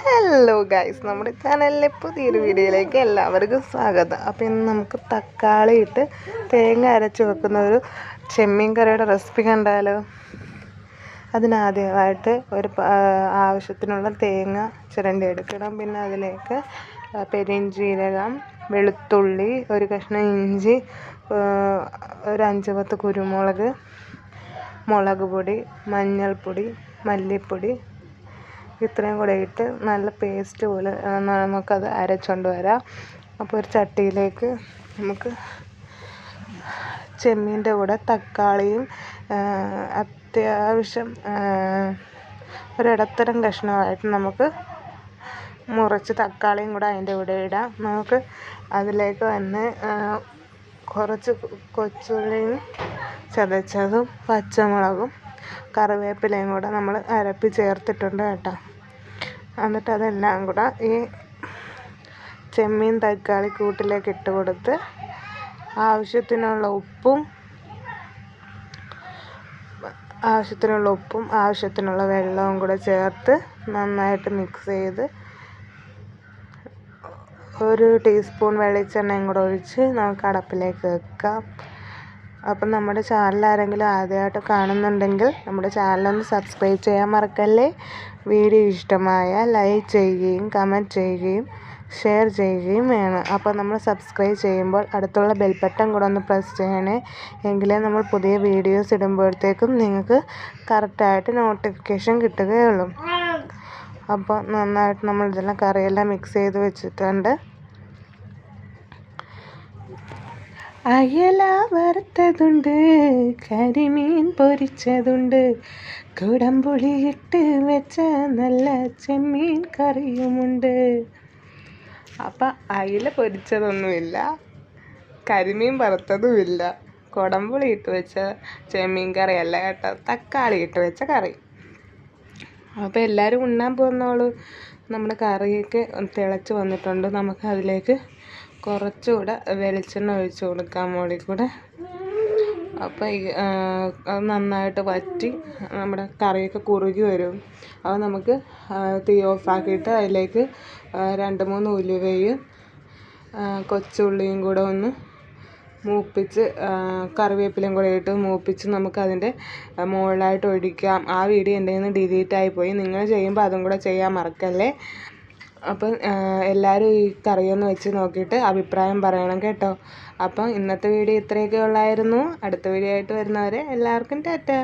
Hello guys നമ്മുടെ ചാനലിലെ പുതിയൊരു വീഡിയോയിലേക്ക് എല്ലാവർക്കും സ്വാഗതം. അപ്പോൾ ഇന്ന് നമുക്ക് തക്കാളി ഇട്ട് തേങ്ങ അരച്ച് വെക്കുന്ന ഒരു ചെമ്മീൻ കറിയുടെ റെസിപ്പി കണ്ടാലോ? അതിനാദ്യമായിട്ട് ഒരു ആവശ്യത്തിനുള്ള തേങ്ങ ചിരണ്ടി എടുക്കണം. പിന്നെ അതിലേക്ക് പെരിഞ്ചീരകം വെളുത്തുള്ളി ഒരു കഷ്ണം ഇഞ്ചി ഒരു അഞ്ച് പത്ത് കുരുമുളക് മുളക് പൊടി മഞ്ഞൾപ്പൊടി മല്ലിപ്പൊടി ഇത്രയും കൂടെ ഇട്ട് നല്ല പേസ്റ്റ് പോലെ നമുക്കത് അരച്ചുകൊണ്ട് വരാം. അപ്പോൾ ഒരു ചട്ടിയിലേക്ക് നമുക്ക് ചെമ്മീന്റെ കൂടെ തക്കാളിയും അത്യാവശ്യം ഒരിടത്തരം കഷ്ണമായിട്ട് നമുക്ക് മുറിച്ച് തക്കാളിയും കൂടെ അതിന്റെ കൂടെ ഇടാം. നമുക്ക് അതിലേക്ക് തന്നെ കുറച്ച് കൊച്ചുള്ളിയും ചതച്ചതും പച്ചമുളകും കറിവേപ്പിലയും കൂടെ നമ്മൾ അരപ്പി ചേർത്തിട്ടുണ്ട് കേട്ടോ. എന്നിട്ട് അതെല്ലാം കൂടെ ഈ ചെമ്മീൻ തക്കാളി കൂട്ടിലേക്ക് ഇട്ട് കൊടുത്ത് ആവശ്യത്തിനുള്ള ഉപ്പും ആവശ്യത്തിനുള്ള ഉപ്പും ആവശ്യത്തിനുള്ള വെള്ളവും കൂടെ ചേർത്ത് നന്നായിട്ട് മിക്സ് ചെയ്ത് ഒരു ടീസ്പൂൺ വെളിച്ചെണ്ണയും കൂടെ ഒഴിച്ച് നമുക്ക് അടപ്പിലേക്ക് വെക്കാം. അപ്പം നമ്മുടെ ചാനൽ ആരെങ്കിലും ആദ്യമായിട്ട് കാണുന്നുണ്ടെങ്കിൽ നമ്മുടെ ചാനലൊന്ന് സബ്സ്ക്രൈബ് ചെയ്യാൻ മറക്കല്ലേ? വീഡിയോ ഇഷ്ടമായ ലൈക്ക് ചെയ്യുകയും കമന്റ് ചെയ്യുകയും ഷെയർ ചെയ്യുകയും വേണം. അപ്പോൾ നമ്മൾ സബ്സ്ക്രൈബ് ചെയ്യുമ്പോൾ അടുത്തുള്ള ബെൽബട്ടൺ കൂടെ ഒന്ന് പ്രസ് ചെയ്യണേ. എങ്കിലേ നമ്മൾ പുതിയ വീഡിയോസ് ഇടുമ്പോഴത്തേക്കും നിങ്ങൾക്ക് കറക്റ്റായിട്ട് നോട്ടിഫിക്കേഷൻ കിട്ടുകയുള്ളൂ. അപ്പോൾ നന്നായിട്ട് നമ്മൾ ഇതെല്ലാം കറിയെല്ലാം മിക്സ് ചെയ്ത് വെച്ചിട്ടുണ്ട്. അയല വറുത്തതുണ്ട് കരിമീൻ പൊരിച്ചതുണ്ട്. കുടംപുളിയിട്ട് വെച്ച നല്ല ചെമ്മീൻ കറിയുമുണ്ട്. അപ്പം അയില പൊരിച്ചതൊന്നുമില്ല കരിമീൻ വറുത്തതുമില്ല. കുടംപുളി ഇട്ട് വെച്ച ചെമ്മീൻ കറി അല്ല കേട്ടോ തക്കാളി ഇട്ട് വെച്ച കറി. അപ്പോൾ എല്ലാവരും ഉണ്ണാൻ പോകുന്നോളൂ നമ്മുടെ കറിയൊക്കെ തിളച്ച് വന്നിട്ടുണ്ട്. നമുക്ക് അതിലേക്ക് കുറച്ചുകൂടെ വെളിച്ചെണ്ണ ഒഴിച്ച് കൊടുക്കാം മുകളിൽ കൂടെ. അപ്പോൾ അത് നന്നായിട്ട് വറ്റി നമ്മുടെ കറിയൊക്കെ കുറുകി വരും. അപ്പോൾ നമുക്ക് തീ ഓഫാക്കിയിട്ട് അതിലേക്ക് രണ്ട് മൂന്ന് ഉലുവയും കൊച്ചുള്ളിയും കൂടെ ഒന്ന് മൂപ്പിച്ച് കറിവേപ്പിലയും കൂടെ ഇട്ട് മൂപ്പിച്ച് നമുക്കതിന്റെ മുകളിലായിട്ട് ഒഴിക്കാം. ആ വീഡിയോ എന്റെ നിന്ന് ഡിലീറ്റായി പോയി. നിങ്ങൾ ചെയ്യുമ്പോൾ അതും കൂടെ ചെയ്യാൻ മറക്കല്ലേ? അപ്പം എല്ലാവരും ഈ കറിയൊന്ന് വെച്ച് നോക്കിയിട്ട് അഭിപ്രായം പറയണം കേട്ടോ. അപ്പം ഇന്നത്തെ വീഡിയോ ഇത്രയൊക്കെ ഉള്ളായിരുന്നു. അടുത്ത വീഡിയോ ആയിട്ട് വരുന്നവരെ എല്ലാവർക്കും ടാറ്റാ.